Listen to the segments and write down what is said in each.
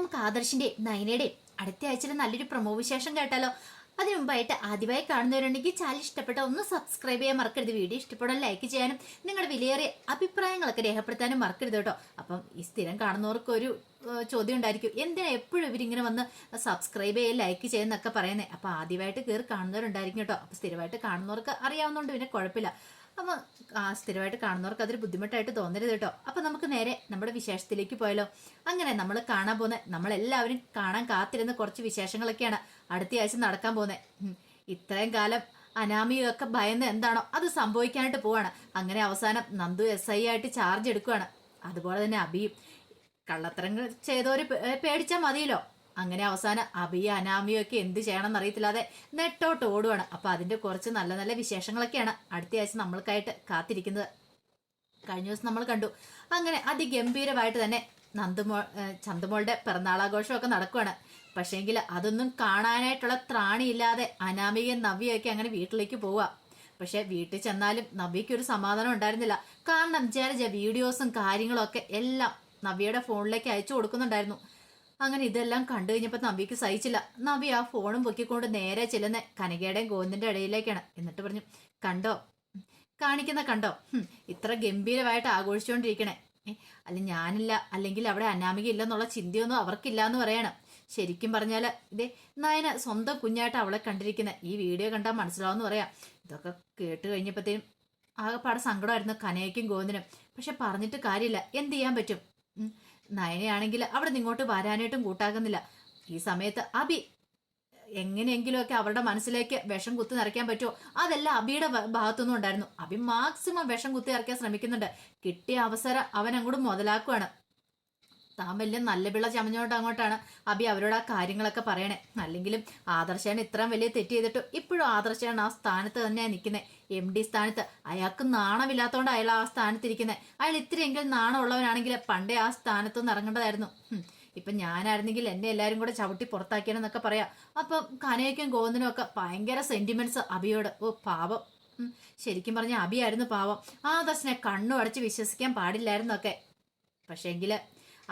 നമുക്ക് ആദർശിന്റെ നയനയുടെ അടുത്ത ആഴ്ചയിൽ നല്ലൊരു പ്രമോ വിശേഷം കേട്ടാലോ? അതിനു മുമ്പായിട്ട് ആദ്യമായി കാണുന്നവരുണ്ടെങ്കിൽ ചാനൽ ഇഷ്ടപ്പെട്ട ഒന്ന് സബ്സ്ക്രൈബ് ചെയ്യാൻ മറക്കരുത്. വീഡിയോ ഇഷ്ടപ്പെടാൻ ലൈക്ക് ചെയ്യാനും നിങ്ങളുടെ വിലയേറിയ അഭിപ്രായങ്ങളൊക്കെ രേഖപ്പെടുത്താനും മറക്കരുത് കേട്ടോ. അപ്പം ഈ സ്ഥിരം കാണുന്നവർക്ക് ഒരു ചോദ്യം ഉണ്ടായിരിക്കും. എന്തിനാ എപ്പോഴും ഇവരിങ്ങനെ വന്ന് സബ്സ്ക്രൈബ് ചെയ്യുക ലൈക്ക് ചെയ്യുന്നൊക്കെ പറയുന്നത് അപ്പം ആദ്യമായിട്ട് കയറി കാണുന്നവരുണ്ടായിരിക്കും കേട്ടോ. അപ്പം സ്ഥിരമായിട്ട് കാണുന്നവർക്ക് അറിയാവുന്നതുകൊണ്ട് പിന്നെ കുഴപ്പമില്ല. അപ്പം ആ, സ്ഥിരമായിട്ട് കാണുന്നവർക്ക് അതൊരു ബുദ്ധിമുട്ടായിട്ട് തോന്നരുത് കേട്ടോ. അപ്പം നമുക്ക് നേരെ നമ്മുടെ വിശേഷത്തിലേക്ക് പോയാലോ. അങ്ങനെ നമ്മൾ കാണാൻ പോകുന്ന നമ്മളെല്ലാവരും കാണാൻ കാത്തിരുന്ന കുറച്ച് വിശേഷങ്ങളൊക്കെയാണ് അടുത്ത ആഴ്ച നടക്കാൻ പോകുന്നത് ഇത്രയും കാലം അനാമിയൊക്കെ ഭയന്ന് എന്താണോ അത് സംഭവിക്കാനായിട്ട് പോവാണ്. അങ്ങനെ അവസാനം നന്ദു എസ് ഐ ആയിട്ട് ചാർജ് എടുക്കുവാണ്. അതുപോലെ തന്നെ അബിയും കള്ളത്തരങ്ങൾ ചെയ്തവര് പേ- പേടിച്ചാൽ മതിയല്ലോ. അങ്ങനെ അവസാനം അബിയ അനാമിയും ഒക്കെ എന്ത് ചെയ്യണമെന്ന് അറിയത്തില്ലാതെ നെട്ടോട്ട് ഓടുവാണ്. അപ്പൊ അതിന്റെ കുറച്ച് നല്ല നല്ല വിശേഷങ്ങളൊക്കെയാണ് അടുത്ത ആഴ്ച നമ്മൾക്കായിട്ട് കാത്തിരിക്കുന്നത്. കഴിഞ്ഞ ദിവസം നമ്മൾ കണ്ടു. അങ്ങനെ അതിഗംഭീരമായിട്ട് തന്നെ നന്ദുമോ ചന്ദുമോളുടെ ചന്തുമോളുടെ പിറന്നാളാഘോഷമൊക്കെ നടക്കുവാണ്. പക്ഷേങ്കിൽ അതൊന്നും കാണാനായിട്ടുള്ള ത്രാണിയില്ലാതെ അനാമികയും നവ്യയൊക്കെ അങ്ങനെ വീട്ടിലേക്ക് പോവുക. പക്ഷെ വീട്ടിൽ ചെന്നാലും നവ്യയ്ക്ക് ഒരു സമാധാനം ഉണ്ടായിരുന്നില്ല. കാരണം ജലജ വീഡിയോസും കാര്യങ്ങളൊക്കെ എല്ലാം നവ്യയുടെ ഫോണിലേക്ക് അയച്ചു കൊടുക്കുന്നുണ്ടായിരുന്നു. അങ്ങനെ ഇതെല്ലാം കണ്ടു കഴിഞ്ഞപ്പോൾ നവിക്ക് സഹിച്ചില്ല. നവി ആ ഫോണും പൊക്കിക്കൊണ്ട് നേരെ ചെല്ലുന്ന കനകയുടെയും ഗോവിന്ദന്റെ ഇടയിലേക്കാണ്. എന്നിട്ട് പറഞ്ഞു കണ്ടോ? കാണിക്കുന്ന കണ്ടോ? ഇത്ര ഗംഭീരമായിട്ട് ആഘോഷിച്ചുകൊണ്ടിരിക്കണേ അല്ല ഞാനില്ല അല്ലെങ്കിൽ അവിടെ അനാമിക ഇല്ലെന്നുള്ള ചിന്തയൊന്നും അവർക്കില്ല എന്ന് പറയണം. ശരിക്കും പറഞ്ഞാൽ ഇതേ നയന സ്വന്തം കുഞ്ഞായിട്ട് അവളെ കണ്ടിരിക്കുന്ന. ഈ വീഡിയോ കണ്ടാൽ മനസ്സിലാവുമെന്ന് പറയാം. ഇതൊക്കെ കേട്ട് കഴിഞ്ഞപ്പോഴത്തേനും ആകെപ്പാടെ സങ്കടമായിരുന്നു കനയ്ക്കും ഗോവിന്ദനും. പക്ഷെ പറഞ്ഞിട്ട് കാര്യമില്ല. എന്ത് ചെയ്യാൻ പറ്റും. നയനയാണെങ്കിൽ അവിടെ നിങ്ങോട്ട് വരാനായിട്ടും കൂട്ടാകുന്നില്ല. ഈ സമയത്ത് അബി എങ്ങനെയെങ്കിലുമൊക്കെ അവരുടെ മനസ്സിലേക്ക് വിഷം കുത്തി നിറയ്ക്കാൻ പറ്റുമോ? അതെല്ലാം അബിയുടെ ഭാഗത്തുനിന്നും ഉണ്ടായിരുന്നു അബി മാക്സിമം വിഷം കുത്തി നിറയ്ക്കാൻ ശ്രമിക്കുന്നുണ്ട്. കിട്ടിയ അവസരം അവൻ അങ്ങോട്ട് മുതലാക്കുവാണ്. താൻ വലിയ നല്ല പിള്ള ചമഞ്ഞോണ്ട് അങ്ങോട്ടാണ് അബി അവരോട് ആ കാര്യങ്ങളൊക്കെ പറയണേ. അല്ലെങ്കിലും ആദർശാണ് ഇത്രയും വലിയ തെറ്റ് ചെയ്തിട്ടും ഇപ്പോഴും ആദർശാണ് ആ സ്ഥാനത്ത് തന്നെയാണ് നിൽക്കുന്നത് എം ഡി സ്ഥാനത്ത് അയാൾക്ക് നാണമില്ലാത്തതുകൊണ്ട് അയാൾ ആ സ്ഥാനത്ത് ഇരിക്കുന്നത് അയാൾ ഇത്രയെങ്കിലും നാണമുള്ളവനാണെങ്കിൽ പണ്ടേ ആ സ്ഥാനത്തൊന്ന് ഇറങ്ങേണ്ടതായിരുന്നു. ഇപ്പം ഞാനായിരുന്നെങ്കിൽ എന്നെ എല്ലാവരും കൂടെ ചവിട്ടി പുറത്താക്കിയെന്നൊക്കെ പറയാം. അപ്പം കനയ്ക്കും ഗോവിന്ദനും ഒക്കെ ഭയങ്കര സെന്റിമെന്റ്സ് അബിയോട്. ഓ പാവം. ശരിക്കും പറഞ്ഞ അബിയായിരുന്നു പാവം. ആ ആദർശനെ കണ്ണു അടച്ച് വിശ്വസിക്കാൻ പാടില്ലായിരുന്നൊക്കെ. പക്ഷേങ്കിൽ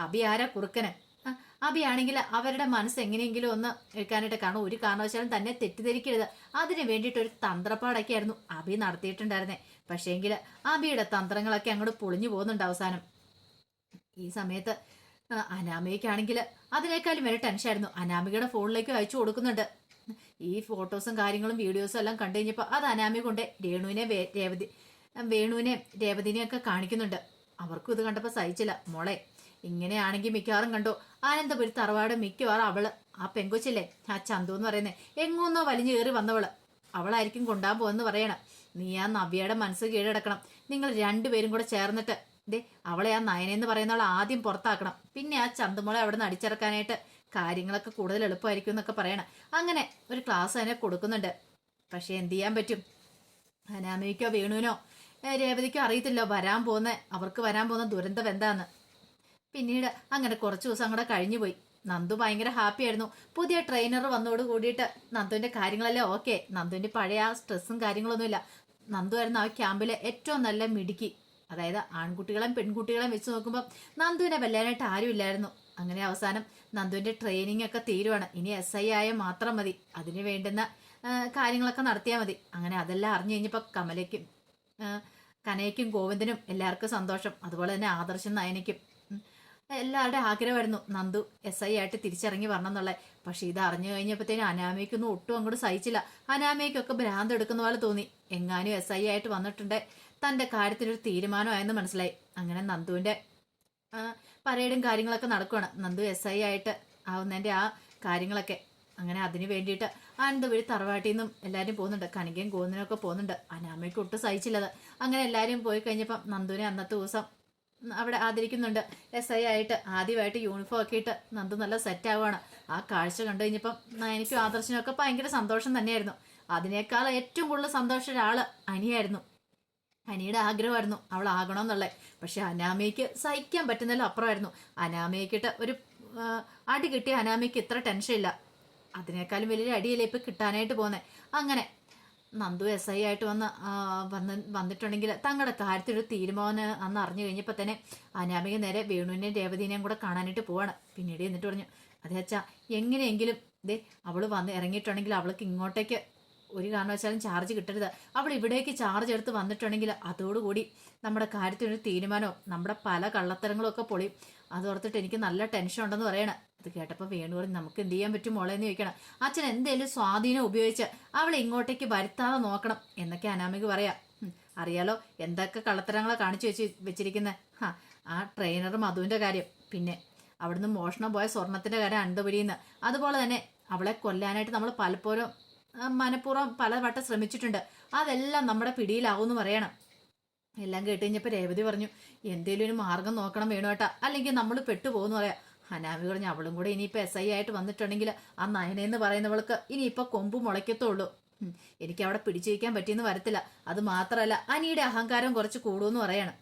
അബി ആരാ കുറുക്കന്? അബിയാണെങ്കിൽ അവരുടെ മനസ്സ് എങ്ങനെയെങ്കിലും ഒന്ന് എടുക്കാനായിട്ട് കാരണം ഒരു കാരണവശാലും തന്നെ തെറ്റിദ്ധരിക്കരുത്. അതിന് വേണ്ടിയിട്ട് ഒരു തന്ത്രപ്പാടൊക്കെ ആയിരുന്നു അബി നടത്തിയിട്ടുണ്ടായിരുന്നേ. പക്ഷേങ്കിൽ അബിയുടെ തന്ത്രങ്ങളൊക്കെ അങ്ങോട്ട് പൊളിഞ്ഞു പോകുന്നുണ്ട് അവസാനം. ഈ സമയത്ത് അനാമികയ്ക്കാണെങ്കിൽ അതിനേക്കാളും വരെ ടെൻഷനായിരുന്നു. അനാമികയുടെ ഫോണിലേക്ക് അയച്ചു കൊടുക്കുന്നുണ്ട്. ഈ ഫോട്ടോസും കാര്യങ്ങളും വീഡിയോസും എല്ലാം കണ്ടു കഴിഞ്ഞപ്പോൾ അത് അനാമിക കൊണ്ട് രേണുവിനെ രേവതി വേണുവിനെ രേവതിനെയൊക്കെ കാണിക്കുന്നുണ്ട്. അവർക്കും ഇത് കണ്ടപ്പോൾ സഹിച്ചില്ല. മോളെ ഇങ്ങനെയാണെങ്കിൽ മിക്കവാറും കണ്ടു. ആനന്ദപുരി തറവാട് മിക്കവാറും അവൾ. ആ പെങ്കൊച്ചില്ലേ? ആ ചന്തു എന്ന് പറയുന്നത് എങ്ങോന്നോ വലിഞ്ഞു കയറി വന്നവൾ. അവളായിരിക്കും കൊണ്ടാൻ പോകുമെന്ന് പറയണം. നീ ആ നവ്യയുടെ മനസ്സ് കീഴടക്കണം. നിങ്ങൾ രണ്ടുപേരും കൂടെ ചേർന്നിട്ട്. ദേ അവളെ ആ നയനെന്ന് പറയുന്നവളെ ആദ്യം പുറത്താക്കണം. പിന്നെ ആ ചന്തുമോളെ അവിടെ നിന്ന് അടിച്ചിറക്കാനായിട്ട് കാര്യങ്ങളൊക്കെ കൂടുതൽ എളുപ്പമായിരിക്കും എന്നൊക്കെ പറയണം. അങ്ങനെ ഒരു ക്ലാസ് അതിനെ കൊടുക്കുന്നുണ്ട്. പക്ഷെ എന്ത് ചെയ്യാൻ പറ്റും? അനാമിക്കോ വേണുവിനോ രേവതിക്കോ അറിയത്തില്ലോ വരാൻ പോകുന്ന അവർക്ക് വരാൻ പോകുന്ന ദുരന്തം എന്താന്ന്. പിന്നീട് അങ്ങനെ കുറച്ച് ദിവസം അങ്ങോട്ട് കഴിഞ്ഞു പോയി. നന്ദു ഭയങ്കര ഹാപ്പി ആയിരുന്നു. പുതിയ ട്രെയിനർ വന്നോട് കൂടിയിട്ട് നന്ദുവിന്റെ കാര്യങ്ങളെല്ലാം ഓക്കെ നന്ദുവിന്റെ പഴയ ആ സ്ട്രെസ്സും കാര്യങ്ങളൊന്നുമില്ല. നന്ദു ആയിരുന്നു ആ ക്യാമ്പിലെ ഏറ്റവും നല്ല മിടുക്കി. അതായത് ആൺകുട്ടികളെയും പെൺകുട്ടികളെയും വെച്ച് നോക്കുമ്പോൾ നന്ദുവിനെ വെല്ലാനായിട്ട് ആരും ഇല്ലായിരുന്നു. അങ്ങനെ അവസാനം നന്ദുവിന്റെ ട്രെയിനിങ് ഒക്കെ തീരുവാണ്. ഇനി എസ് ഐ ആയ മാത്രം മതി. അതിന് വേണ്ടുന്ന കാര്യങ്ങളൊക്കെ നടത്തിയാൽ മതി. അങ്ങനെ അതെല്ലാം അറിഞ്ഞു കഴിഞ്ഞപ്പോൾ കമലയ്ക്കും കനയ്ക്കും ഗോവിന്ദനും എല്ലാവർക്കും സന്തോഷം. അതുപോലെ തന്നെ ആദർശം നയനയ്ക്കും. എല്ലാവരുടെ ആഗ്രഹമായിരുന്നു നന്ദു എസ് ഐ ആയിട്ട് തിരിച്ചിറങ്ങി വരണം എന്നുള്ളത് പക്ഷെ ഇത് അറിഞ്ഞു കഴിഞ്ഞപ്പോഴത്തേനും അനാമയ്ക്കൊന്നും ഒട്ടും അങ്ങോട്ട് സഹിച്ചില്ല. അനാമയ്ക്കൊക്കെ ഭ്രാന്ത് എടുക്കുന്ന പോലെ തോന്നി. എങ്ങാനും എസ് ഐ ആയിട്ട് വന്നിട്ടുണ്ട്. തന്റെ കാര്യത്തിനൊരു തീരുമാനമായെന്ന് മനസ്സിലായി. അങ്ങനെ നന്ദുവിന്റെ പരേഡും കാര്യങ്ങളൊക്കെ നടക്കുവാണ്. നന്ദു എസ് ഐ ആയിട്ട് ആവുന്നതിന്റെ ആ കാര്യങ്ങളൊക്കെ. അങ്ങനെ അതിനു വേണ്ടിയിട്ട് ആനന്ദപുരി തറവാട്ടിൽ നിന്നും എല്ലാവരും പോകുന്നുണ്ട്. കണികയും ഗോവിന്ദനൊക്കെ പോകുന്നുണ്ട്. അനാമയ്ക്ക് ഒട്ടും സഹിച്ചില്ലത്. അങ്ങനെ എല്ലാവരും പോയി കഴിഞ്ഞപ്പം നന്ദുവിനെ അന്നത്തെ ദിവസം അവിടെ ആദരിക്കുന്നുണ്ട്. ആയിട്ട് ആദ്യമായിട്ട് യൂണിഫോം ഒക്കെ ഇട്ട് നന്ദു നല്ല സെറ്റ് ആവുകയാണ് ആ കാഴ്ച കണ്ടു കഴിഞ്ഞപ്പം എനിക്കും ഒക്കെ ഭയങ്കര സന്തോഷം തന്നെയായിരുന്നു. അതിനേക്കാൾ ഏറ്റവും കൂടുതൽ സന്തോഷം ഒരാൾ അനിയായിരുന്നു. അനിയുടെ ആഗ്രഹമായിരുന്നു അവൾ ആകണമെന്നുള്ളത്. പക്ഷെ അനാമയ്ക്ക് സഹിക്കാൻ പറ്റുന്നതിലും അപ്പുറമായിരുന്നു. അനാമയ്ക്കിട്ട് ഒരു അടി കിട്ടിയ അനാമയ്ക്ക് ഇത്ര ടെൻഷൻ ഇല്ല. അതിനേക്കാളും വലിയൊരു അടിയല്ലേ ഇപ്പൊ കിട്ടാനായിട്ട് പോകുന്നത് അങ്ങനെ നന്ദു എസ് ഐ ആയിട്ട് വന്ന് വന്ന് വന്നിട്ടുണ്ടെങ്കിൽ തങ്ങളുടെ കാര്യത്തിൽ ഒരു തീരുമാനം അന്ന് അറിഞ്ഞു കഴിഞ്ഞപ്പോൾ തന്നെ അനാമിക നേരെ വേണുവിനെയും രേവതിനെയും കൂടെ കാണാനായിട്ട് പോവാണ്. പിന്നീട് എന്നിട്ട് പറഞ്ഞു അതേ അച്ഛാ എങ്ങനെയെങ്കിലും ദേ അവൾ വന്ന് ഇറങ്ങിയിട്ടുണ്ടെങ്കിൽ അവൾക്ക് ഇങ്ങോട്ടേക്ക് ഒരു കാരണവശാലും ചാർജ് കിട്ടരുത്. അവൾ ഇവിടേക്ക് ചാർജ് എടുത്ത് വന്നിട്ടുണ്ടെങ്കിൽ അതോടുകൂടി നമ്മുടെ കാര്യത്തിനൊരു തീരുമാനവും നമ്മുടെ പല കള്ളത്തരങ്ങളും ഒക്കെ പൊളിയും. അതോർത്തിട്ട് എനിക്ക് നല്ല ടെൻഷൻ ഉണ്ടെന്ന് പറയണം. ഇത് കേട്ടപ്പോൾ വേണു പറഞ്ഞ് നമുക്ക് എന്ത് ചെയ്യാൻ പറ്റും മോളെ? എന്ന് ചോദിക്കണം. അച്ഛൻ എന്തേലും സ്വാധീനം ഉപയോഗിച്ച് അവളെ ഇങ്ങോട്ടേക്ക് വരുത്താതെ നോക്കണം എന്നൊക്കെ അനാമിക പറയാം. അറിയാലോ എന്തൊക്കെ കള്ളത്തരങ്ങളെ കാണിച്ചു വെച്ച് വെച്ചിരിക്കുന്നത് ആ ആ ട്രെയിനറും അതുവിന്റെ കാര്യം. പിന്നെ അവിടുന്ന് മോഷണം പോയ സ്വർണത്തിന്റെ കാര്യം അണ്ടുപിടിയുന്ന അതുപോലെ തന്നെ അവളെ കൊല്ലാനായിട്ട് നമ്മൾ പലപ്പോഴും മനഃപൂർവം പലവട്ടം ശ്രമിച്ചിട്ടുണ്ട്. അതെല്ലാം നമ്മുടെ പിടിയിലാവുമെന്ന് പറയണം. എല്ലാം കേട്ട് കഴിഞ്ഞപ്പോൾ രേവതി പറഞ്ഞു എന്തേലും ഒരു മാർഗം നോക്കണം വേണു കേട്ടാ അല്ലെങ്കിൽ നമ്മൾ പെട്ടുപോകുന്നു പറയാം. ഹനാമി പറഞ്ഞു അവളും കൂടെ ഇനിയിപ്പോൾ എസ് ഐ ആയിട്ട് വന്നിട്ടുണ്ടെങ്കിൽ ആ നയനെന്ന് പറയുന്നവൾക്ക് ഇനിയിപ്പോൾ കൊമ്പ് മുളയ്ക്കത്തുള്ളൂ. എനിക്ക് അവിടെ പിടിച്ചു വയ്ക്കാൻ പറ്റിയെന്ന് വരത്തില്ല. അത് മാത്രമല്ല അനിയുടെ അഹങ്കാരം കുറച്ച് കൂടുമെന്ന് പറയണം.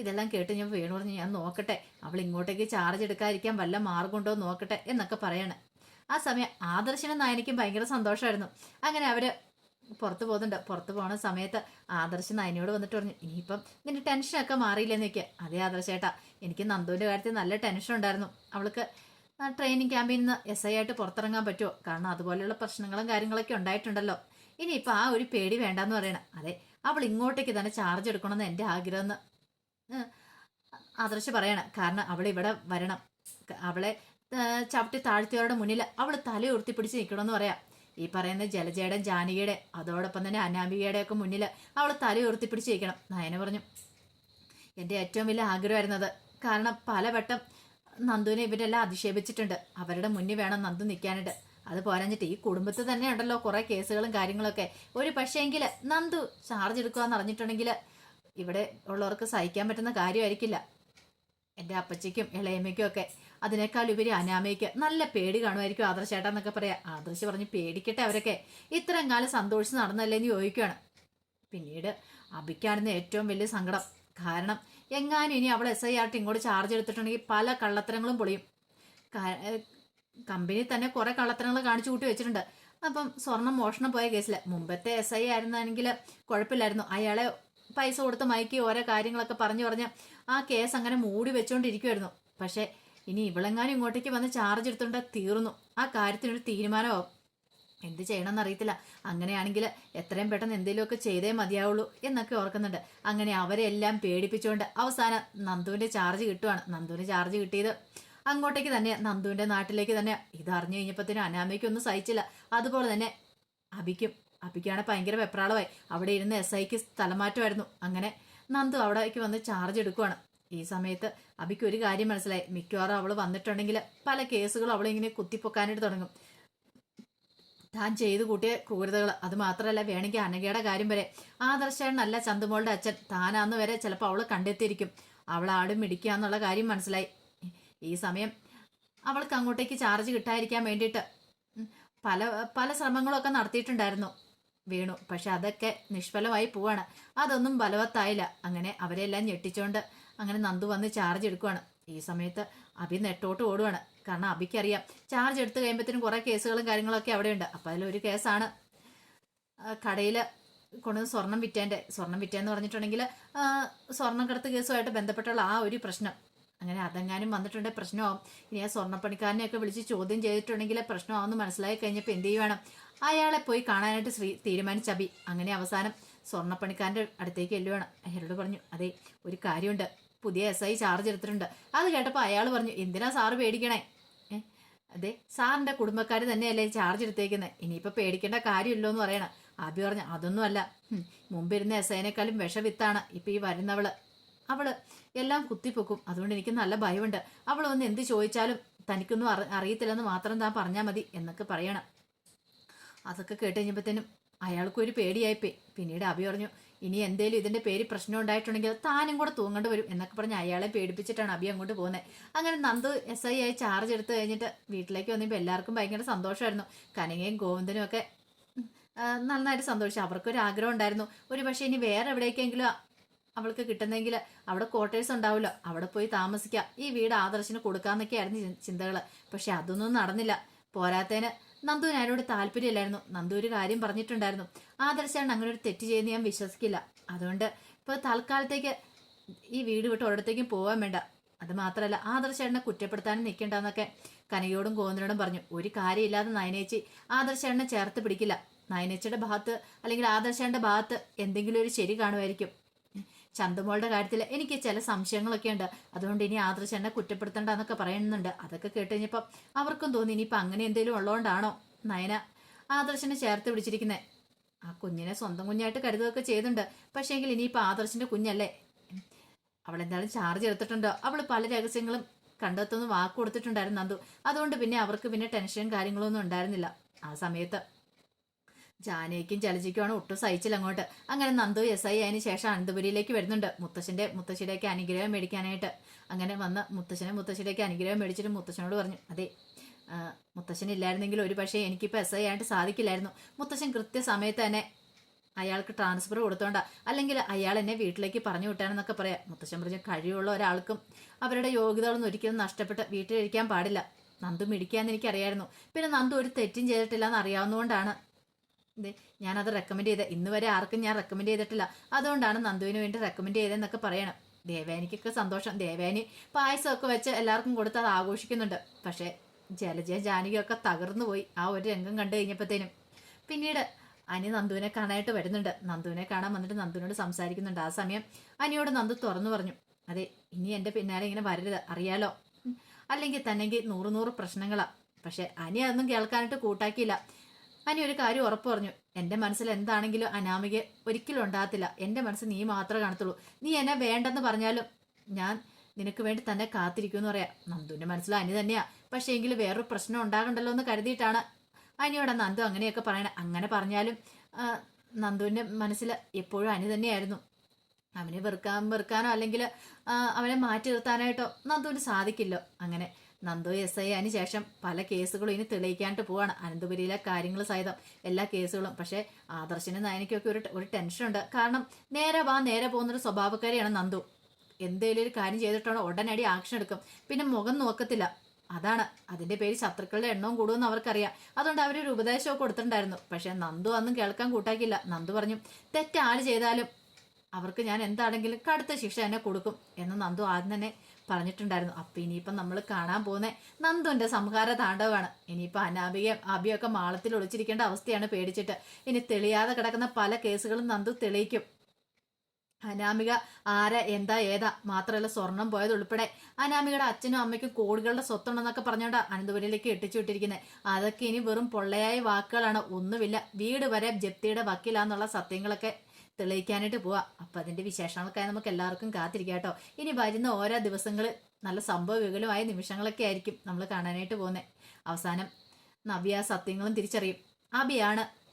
ഇതെല്ലാം കേട്ട് ഞാൻ വേണു പറഞ്ഞു ഞാൻ നോക്കട്ടെ അവൾ ഇങ്ങോട്ടേക്ക് ചാർജ് എടുക്കാതിരിക്കാൻ വല്ല മാർഗമുണ്ടോ നോക്കട്ടെ എന്നൊക്കെ പറയണേ. ആ സമയം ആദർശനും നായനിക്കും ഭയങ്കര സന്തോഷമായിരുന്നു. അങ്ങനെ അവർ പുറത്ത് പോകുന്നുണ്ട്. പുറത്ത് പോണ സമയത്ത് ആദർശ് നയനോട് വന്നിട്ട് പറഞ്ഞു ഇനിയിപ്പം നിന്റെ ടെൻഷനൊക്കെ മാറിയില്ലെന്ന് വെക്കുക അതേ ആദർശേട്ടാ എനിക്ക് നന്ദുവിന്റെ കാര്യത്തിൽ നല്ല ടെൻഷൻ ഉണ്ടായിരുന്നു. അവൾക്ക് ട്രെയിനിങ് ക്യാമ്പിൽ നിന്ന് എസ് ഐ ആയിട്ട് പുറത്തിറങ്ങാൻ പറ്റുമോ? കാരണം അതുപോലെയുള്ള പ്രശ്നങ്ങളും കാര്യങ്ങളൊക്കെ ഉണ്ടായിട്ടുണ്ടല്ലോ. ഇനിയിപ്പോൾ ആ ഒരു പേടി വേണ്ടെന്ന് പറയണം. അതെ അവൾ ഇങ്ങോട്ടേക്ക് തന്നെ ചാർജ് എടുക്കണമെന്ന് എന്റെ ആഗ്രഹം ആദർശ് പറയണം. കാരണം അവൾ ഇവിടെ വരണം. അവളെ ചവിട്ടി താഴ്ത്തിയവരുടെ മുന്നിൽ അവൾ തല ഉയർത്തി പിടിച്ച് നിൽക്കണമെന്ന് പറയാം. ഈ പറയുന്ന ജലജേടൻ ജാനകിയുടെ അതോടൊപ്പം തന്നെ അനാമികയുടെ ഒക്കെ മുന്നിൽ അവൾ തല ഉയർത്തിപ്പിടിച്ചിരിക്കണം നയന പറഞ്ഞു എന്റെ ഏറ്റവും വലിയ ആഗ്രഹമായിരുന്നത് കാരണം പലവട്ടം നന്ദുവിനെ ഇവരെല്ലാം അധിക്ഷേപിച്ചിട്ടുണ്ട്. അവരുടെ മുന്നിൽ വേണം നന്ദു നിൽക്കാനായിട്ട്. അത് പോരാഞ്ഞിട്ട് ഈ കുടുംബത്തിൽ തന്നെ ഉണ്ടല്ലോ കുറെ കേസുകളും കാര്യങ്ങളൊക്കെ. ഒരു പക്ഷേങ്കിൽ നന്ദു ചാർജ് എടുക്കുകയെന്ന് അറിഞ്ഞിട്ടുണ്ടെങ്കിൽ ഇവിടെ ഉള്ളവർക്ക് സഹിക്കാൻ പറ്റുന്ന കാര്യമായിരിക്കില്ല. എന്റെ അപ്പച്ചയ്ക്കും ഇളയമ്മയ്ക്കും ഒക്കെ അതിനേക്കാൾ ഉപരി അനാമയ്ക്ക് നല്ല പേടി കാണുമായിരിക്കും ആദർശേട്ടാ എന്നൊക്കെ പറയാ. ആദർശ് പറഞ്ഞ് പേടിക്കട്ടെ അവരൊക്കെ. ഇത്രയും കാലം സന്തോഷിച്ച് നടന്നല്ലേ എന്ന് ചോദിക്കുകയാണ് പിന്നീട് അബിക്കാണെന്ന് ഏറ്റവും വലിയ സങ്കടം. കാരണം എങ്ങാനും ഇനി അവൾ എസ് ഐ ആർട്ട് ഇങ്ങോട്ട് ചാർജ് എടുത്തിട്ടുണ്ടെങ്കിൽ പല കള്ളത്തരങ്ങളും പൊളിയും. കമ്പനി തന്നെ കുറെ കള്ളത്തരങ്ങൾ കാണിച്ചു കൂട്ടി വെച്ചിട്ടുണ്ട്. അപ്പം സ്വർണം മോഷണം പോയ കേസിൽ മുമ്പത്തെ എസ് ഐ ആയിരുന്നെങ്കിൽ കുഴപ്പമില്ലായിരുന്നു. അയാളെ പൈസ കൊടുത്ത് മയക്കി ഓരോ കാര്യങ്ങളൊക്കെ പറഞ്ഞു പറഞ്ഞ് ആ കേസ് അങ്ങനെ മൂടി വെച്ചുകൊണ്ടിരിക്കുമായിരുന്നു പക്ഷേ ഇനി ഇവളെങ്ങാനും ഇങ്ങോട്ടേക്ക് വന്ന് ചാർജ് എടുത്തുകൊണ്ടാ തീർന്നു. ആ കാര്യത്തിനൊരു തീരുമാനമാവും. എന്ത് ചെയ്യണമെന്ന് അറിയത്തില്ല. അങ്ങനെയാണെങ്കിൽ എത്രയും പെട്ടെന്ന് എന്തെങ്കിലുമൊക്കെ ചെയ്തേ മതിയാവുള്ളൂ എന്നൊക്കെ ഓർക്കുന്നുണ്ട്. അങ്ങനെ അവരെ എല്ലാം പേടിപ്പിച്ചുകൊണ്ട് അവസാനം നന്ദുവിന്റെ ചാർജ് കിട്ടുവാണ്. നന്ദുവിന്റെ ചാർജ് കിട്ടിയത് അങ്ങോട്ടേക്ക് തന്നെ. നന്ദുവിന്റെ നാട്ടിലേക്ക് തന്നെ. ഇത് അറിഞ്ഞു കഴിഞ്ഞപ്പോഴത്തേനും അനാമയ്ക്കൊന്നും സഹിച്ചില്ല. അതുപോലെ തന്നെ അബിക്കും. അബിക്കാണ് ഭയങ്കര വെപ്രാളമായി. അവിടെ ഇരുന്ന് എസ് ഐക്ക് സ്ഥലമാറ്റമായിരുന്നു അങ്ങനെ നന്ദു അവിടേക്ക് വന്ന് ചാർജ് എടുക്കുവാണ്. ഈ സമയത്ത് അബിക്ക് ഒരു കാര്യം മനസ്സിലായി. മിക്കവാറും അവൾ വന്നിട്ടുണ്ടെങ്കിൽ പല കേസുകളും അവളിങ്ങനെ കുത്തിപ്പൊക്കാനായിട്ട് തുടങ്ങും. താൻ ചെയ്തു കൂട്ടിയ ക്രൂരതകൾ അത് മാത്രമല്ല വേണമെങ്കിൽ അനഘയുടെ കാര്യം വരെ. ആദർശനല്ല ചന്തുമോളുടെ അച്ഛൻ. താനാന്ന് വരെ ചിലപ്പോൾ അവൾ കണ്ടെത്തിയിരിക്കും. അവൾ ആടും മിടിക്കുക എന്നുള്ള കാര്യം മനസ്സിലായി. ഈ സമയം അവൾക്ക് അങ്ങോട്ടേക്ക് ചാർജ് കിട്ടാതിരിക്കാൻ വേണ്ടിയിട്ട് പല പല ശ്രമങ്ങളൊക്കെ നടത്തിയിട്ടുണ്ടായിരുന്നു വീണു. പക്ഷെ അതൊക്കെ നിഷ്ഫലമായി പോവാണ്. അതൊന്നും ബലവത്തായില്ല അങ്ങനെ അവരെല്ലാം ഞെട്ടിച്ചോണ്ട് അങ്ങനെ നന്ദു വന്ന് ചാർജ് എടുക്കുവാണ്. ഈ സമയത്ത് അഭി നെട്ടോട്ട് ഓടുവാണ്. കാരണം അഭിക്കറിയാം. ചാർജ് എടുത്ത് കഴിയുമ്പോഴത്തേനും കുറേ കേസുകളും കാര്യങ്ങളൊക്കെ അവിടെയുണ്ട്. അപ്പം അതിലൊരു കേസാണ്. കടയിൽ കൊണ്ടുവന്ന് സ്വർണം വിറ്റേന്റെ. സ്വർണം വിറ്റേന്ന് പറഞ്ഞിട്ടുണ്ടെങ്കിൽ സ്വർണം കടത്ത് കേസുമായിട്ട് ബന്ധപ്പെട്ടുള്ള ആ ഒരു പ്രശ്നം. അങ്ങനെ അതെങ്ങാനും വന്നിട്ടുണ്ടെങ്കിൽ പ്രശ്നമാവും. ഇനി ആ സ്വർണപ്പണിക്കാരനെയൊക്കെ വിളിച്ച് ചോദ്യം ചെയ്തിട്ടുണ്ടെങ്കിൽ പ്രശ്നമാവുമെന്ന് മനസ്സിലായി കഴിഞ്ഞപ്പോൾ എന്ത് ചെയ്യുവാണ്? അയാളെ പോയി കാണാനായിട്ട് ശ്രീ തീരുമാനിച്ച അബി അങ്ങനെ അവസാനം സ്വർണപ്പണിക്കാരന്റെ അടുത്തേക്ക് എല്ലുവാണ് അയാളോട് പറഞ്ഞു അതെ ഒരു കാര്യമുണ്ട്. പുതിയ എസ് ഐ ചാർജ് എടുത്തിട്ടുണ്ട്. അത് കേട്ടപ്പോൾ അയാൾ പറഞ്ഞു എന്തിനാ സാറ് പേടിക്കണേ? അതെ സാറിന്റെ കുടുംബക്കാർ തന്നെയല്ലേ ചാർജ് എടുത്തേക്കുന്നത് ഇനിയിപ്പോൾ പേടിക്കേണ്ട കാര്യമില്ലോ എന്ന് പറയണം. ആബി പറഞ്ഞു അതൊന്നുമല്ല. മുമ്പിരുന്ന എസ് ഐനേക്കാളും വിഷവിത്താണ്. ഇപ്പം ഈ വരുന്നവൾ. അവൾ എല്ലാം കുത്തിപ്പൊക്കും. അതുകൊണ്ട് എനിക്ക് നല്ല ഭയമുണ്ട്. അവൾ ഒന്ന് എന്ത് ചോദിച്ചാലും തനിക്കൊന്നും അറി അറിയത്തില്ലെന്ന് മാത്രം താൻ പറഞ്ഞാൽ മതി എന്നൊക്കെ പറയണം. അതൊക്കെ കേട്ട് കഴിഞ്ഞപ്പോഴത്തേനും അയാൾക്കൊരു പേടിയായിപ്പോയി. പിന്നീട് അഭി പറഞ്ഞു ഇനി എന്തേലും ഇതിന്റെ പേര് പ്രശ്നം ഉണ്ടായിട്ടുണ്ടെങ്കിൽ താനും കൂടെ തൂങ്ങേണ്ടി വരും എന്നൊക്കെ പറഞ്ഞ് അയാളെ പേടിപ്പിച്ചിട്ടാണ് അഭി അങ്ങോട്ട് പോകുന്നത് അങ്ങനെ നന്ദു എസ് ഐ ആയി ചാർജ് എടുത്ത് കഴിഞ്ഞിട്ട് വീട്ടിലേക്ക് വന്നപ്പോൾ എല്ലാവർക്കും ഭയങ്കര സന്തോഷമായിരുന്നു. കനകയും ഗോവിന്ദനും ഒക്കെ നന്നായിട്ട് സന്തോഷിച്ചു. അവർക്കൊരു ആഗ്രഹം ഉണ്ടായിരുന്നു. ഒരു പക്ഷേ ഇനി വേറെ എവിടേക്കെങ്കിലും അവൾക്ക് കിട്ടുന്നെങ്കിൽ അവിടെ ക്വാർട്ടേഴ്സ് ഉണ്ടാവില്ല അവിടെ പോയി താമസിക്കാം. ഈ വീട് ആദർശിന് കൊടുക്കാന്നൊക്കെയായിരുന്നു ചിന്തകൾ പക്ഷെ അതൊന്നും നടന്നില്ല. പോരാത്തതിന് നന്ദുവിന് അതിനോട് താല്പര്യമില്ലായിരുന്നു. നന്ദു ഒരു കാര്യം പറഞ്ഞിട്ടുണ്ടായിരുന്നു. ആദർശാണ് അങ്ങനെ ഒരു തെറ്റ് ചെയ്യുന്ന ഞാൻ വിശ്വസിക്കില്ല. അതുകൊണ്ട് ഇപ്പോൾ തൽക്കാലത്തേക്ക് ഈ വീട് വിട്ട് ഒരിടത്തേക്കും പോകാൻ വേണ്ട. അത് മാത്രമല്ല ആദർശേട്ടനെ കുറ്റപ്പെടുത്താനും നിൽക്കണ്ടെന്നൊക്കെ കനകയോടും ഗോവിന്ദനോടും പറഞ്ഞു. ഒരു കാര്യമില്ലാതെ നയനേച്ചി ആദർശേട്ടനെ ചേർത്ത് പിടിക്കില്ല. നയനേച്ചിയുടെ ഭാഗത്ത് അല്ലെങ്കിൽ ആദർശേട്ടന്റെ ഭാഗത്ത് എന്തെങ്കിലും ഒരു ശരി കാണുമായിരിക്കും. ചന്തുമോളുടെ കാര്യത്തിൽ എനിക്ക് ചില സംശയങ്ങളൊക്കെ ഉണ്ട്. അതുകൊണ്ട് ഇനി ആദർശേട്ടനെ കുറ്റപ്പെടുത്തണ്ടെന്നൊക്കെ പറയുന്നുണ്ട്. അതൊക്കെ കേട്ട് കഴിഞ്ഞപ്പോൾ അവർക്കും തോന്നി ഇനിയിപ്പോൾ അങ്ങനെ എന്തെങ്കിലും ഉള്ളതുകൊണ്ടാണോ നയന ആദർശനെ ചേർത്ത് പിടിച്ചിരിക്കുന്നത് ആ കുഞ്ഞിനെ സ്വന്തം കുഞ്ഞായിട്ട് കരുതുകയൊക്കെ ചെയ്യുന്നുണ്ട് പക്ഷേങ്കിൽ ഇനിയിപ്പോൾ ആദർശിന്റെ കുഞ്ഞല്ലേ? അവൾ എന്തായാലും ചാർജ് എടുത്തിട്ടുണ്ടോ. അവൾ പല രഹസ്യങ്ങളും കണ്ടെത്തുന്ന വാക്ക് കൊടുത്തിട്ടുണ്ടായിരുന്നു നന്ദു. അതുകൊണ്ട് പിന്നെ അവർക്ക് പിന്നെ ടെൻഷനും കാര്യങ്ങളൊന്നും ഉണ്ടായിരുന്നില്ല. ആ സമയത്ത് ജാനയ്ക്കും ചലച്ചിക്കുമാണ് ഒട്ടും സഹിച്ചില്ല അങ്ങോട്ട്. അങ്ങനെ നന്ദു എസ് ഐ അതിന് ശേഷം അനന്തപുരിയിലേക്ക് വരുന്നുണ്ട്. മുത്തശ്ശിന്റെ മുത്തശ്ശിയുടെയൊക്കെ അനുഗ്രഹം മേടിക്കാനായിട്ട്. അങ്ങനെ വന്ന മുത്തശ്ശനെ മുത്തശ്ശിയുടെയൊക്കെ അനുഗ്രഹം മേടിച്ചിട്ട് മുത്തശ്ശനോട് പറഞ്ഞു അതെ മുത്തശ്ശനില്ലായിരുന്നെങ്കിൽ ഒരു പക്ഷേ എനിക്കിപ്പോൾ എസ് ഐ ആയിട്ട് സാധിക്കില്ലായിരുന്നു. മുത്തശ്ശൻ കൃത്യസമയത്ത് തന്നെ അയാൾക്ക് ട്രാൻസ്ഫർ കൊടുത്തോണ്ട. അല്ലെങ്കിൽ അയാൾ എന്നെ വീട്ടിലേക്ക് പറഞ്ഞു വിട്ടാണെന്നൊക്കെ പറയാം. മുത്തശ്ശൻ പറഞ്ഞ കഴിവുള്ള ഒരാൾക്കും അവരുടെ യോഗ്യതകളൊന്നും ഒരിക്കലും നഷ്ടപ്പെട്ട് വീട്ടിലിരിക്കാൻ പാടില്ല. നന്ദു മിടിക്കാന്ന് എനിക്കറിയായിരുന്നു. പിന്നെ നന്ദു ഒരു തെറ്റും ചെയ്തിട്ടില്ല എന്ന് അറിയാവുന്നതുകൊണ്ടാണ് ഇത് ഞാനത് റെക്കമെൻഡ് ചെയ്ത ഇന്ന് വരെ ആർക്കും ഞാൻ റെക്കമെൻഡ് ചെയ്തിട്ടില്ല. അതുകൊണ്ടാണ് നന്ദുവിന് വേണ്ടി റെക്കമെൻഡ് ചെയ്തതെന്നൊക്കെ പറയണം. ദേവേനിക്കൊക്കെ സന്തോഷം. ദേവേനി പായസമൊക്കെ വെച്ച് എല്ലാവർക്കും കൊടുത്ത് അത് ആഘോഷിക്കുന്നുണ്ട്. പക്ഷേ ജലജ ജാനകിയൊക്കെ തകർന്നു പോയി. ആ ഒരു രംഗം കണ്ടു കഴിഞ്ഞപ്പോഴത്തേനും. പിന്നീട് അനി നന്ദുവിനെ കാണാനായിട്ട് വരുന്നുണ്ട്. നന്ദുവിനെ കാണാൻ വന്നിട്ട് നന്ദുവിനോട് സംസാരിക്കുന്നുണ്ട്. ആ സമയം അനിയോട് നന്ദു തുറന്നു പറഞ്ഞു. അതെ ഇനി എന്റെ പിന്നാലെ ഇങ്ങനെ വരരുത്. അറിയാലോ? അല്ലെങ്കിൽ തന്നെങ്കിൽ നൂറ് നൂറ് പ്രശ്നങ്ങളാണ് പക്ഷെ അനി അതൊന്നും കേൾക്കാനായിട്ട് കൂട്ടാക്കിയില്ല. അനി ഒരു കാര്യം ഉറപ്പ് പറഞ്ഞു. എന്റെ മനസ്സിൽ എന്താണെങ്കിലും അനാമിക ഒരിക്കലും ഉണ്ടാകത്തില്ല. എന്റെ മനസ്സ് നീ മാത്രമേ കാണത്തുള്ളൂ. നീ എന്നെ വേണ്ടെന്ന് പറഞ്ഞാലും ഞാൻ നിനക്ക് വേണ്ടി തന്നെ കാത്തിരിക്കുമെന്ന് പറയാ. നന്ദുവിന്റെ മനസ്സിൽ അനി തന്നെയാ. പക്ഷേ എങ്കിൽ വേറൊരു പ്രശ്നം ഉണ്ടാകണ്ടല്ലോ എന്ന് കരുതിയിട്ടാണ് അനിയോട് നന്ദു അങ്ങനെയൊക്കെ പറയണേ. അങ്ങനെ പറഞ്ഞാലും നന്ദുവിന്റെ മനസ്സിൽ എപ്പോഴും അനി തന്നെയായിരുന്നു. അവനെ വെറുക്കാൻ വെറുക്കാനോ അല്ലെങ്കിൽ അവനെ മാറ്റി നിർത്താനായിട്ടോ നന്ദുവിന് സാധിക്കില്ലോ. അങ്ങനെ നന്ദു എസ് ഐ അതിന് ശേഷം പല കേസുകളും ഇനി തെളിയിക്കാണ്ട് പോവാണ്. അനന്തപുരിയിലെ കാര്യങ്ങൾ സഹിതം എല്ലാ കേസുകളും. പക്ഷേ ആദർശനും നയനയ്ക്കൊക്കെ ഒരു ഒരു ടെൻഷനുണ്ട്. കാരണം നേരെ വാ നേരെ പോകുന്നൊരു സ്വഭാവക്കാരിയാണ് നന്ദു. എന്തേലും ഒരു കാര്യം ചെയ്തിട്ടാണോ ഉടനടി ആക്ഷൻ എടുക്കും. പിന്നെ മുഖം നോക്കത്തില്ല. അതാണ്. അതിന്റെ പേര് ശത്രുക്കളുടെ എണ്ണവും കൂടുമെന്ന് അവർക്കറിയാം. അതുകൊണ്ട് അവരൊരു ഉപദേശമൊക്കെ കൊടുത്തിട്ടുണ്ടായിരുന്നു. പക്ഷെ നന്ദു അന്നും കേൾക്കാൻ കൂട്ടാക്കില്ല നന്ദു പറഞ്ഞു തെറ്റ് ആര് ചെയ്താലും അവർക്ക് ഞാൻ എന്താണെങ്കിലും കടുത്ത ശിക്ഷ എന്നെ കൊടുക്കും എന്ന് നന്ദു ആദ്യം തന്നെ പറഞ്ഞിട്ടുണ്ടായിരുന്നു. അപ്പൊ ഇനിയിപ്പം നമ്മൾ കാണാൻ പോകുന്ന നന്ദുന്റെ സംഹാര താണ്ഡവമാണ് ഇനിയിപ്പോ അനാബികയും അബിയൊക്കെ മാളത്തിൽ ഒളിച്ചിരിക്കേണ്ട അവസ്ഥയാണ് പേടിച്ചിട്ട്. ഇനി തെളിയാതെ കിടക്കുന്ന പല കേസുകളും നന്ദു തെളിയിക്കും. അനാമിക ആര എന്താ ഏതാ? മാത്രമല്ല സ്വർണം പോയത് ഉൾപ്പെടെ. അനാമികയുടെ അച്ഛനും അമ്മയ്ക്കും കോടികളുടെ സ്വത്തുണ്ടെന്നൊക്കെ പറഞ്ഞോണ്ടാ അനന്തപുരിയിലേക്ക് എട്ടിച്ചു വിട്ടിരിക്കുന്നത് അതൊക്കെ ഇനി വെറും പൊള്ളയായ വാക്കുകളാണ്. ഒന്നുമില്ല. വീട് വരെ ജപ്തിയുടെ വക്കിലാന്നുള്ള സത്യങ്ങളൊക്കെ തെളിയിക്കാനായിട്ട് പോവാം. അപ്പൊ അതിന്റെ വിശേഷങ്ങൾക്കായി നമുക്ക് എല്ലാവർക്കും കാത്തിരിക്കാം കേട്ടോ. ഇനി വരുന്ന ഓരോ ദിവസങ്ങൾ നല്ല സംഭവ വികലമായ നിമിഷങ്ങളൊക്കെ ആയിരിക്കും നമ്മൾ കാണാനായിട്ട് പോകുന്നത് അവസാനം നവ്യ സത്യങ്ങളും തിരിച്ചറിയും. അബിയാണ്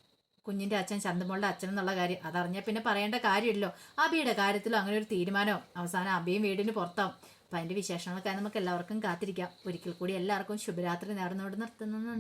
കുഞ്ഞിന്റെ അച്ഛൻ ചന്തമോളുടെ അച്ഛൻ എന്നുള്ള കാര്യം. അതറിഞ്ഞാൽ പിന്നെ പറയേണ്ട കാര്യമില്ലല്ലോ. അബിയുടെ കാര്യത്തിലും അങ്ങനെ ഒരു തീരുമാനവും. അവസാനം അബിയും വീടിന് പുറത്താവും. അപ്പം അതിന്റെ വിശേഷങ്ങൾക്കായി നമുക്ക് എല്ലാവർക്കും കാത്തിരിക്കാം. ഒരിക്കൽ കൂടി എല്ലാവർക്കും ശുഭരാത്രി നേർന്നുകൊണ്ട് നിർത്തുന്നു.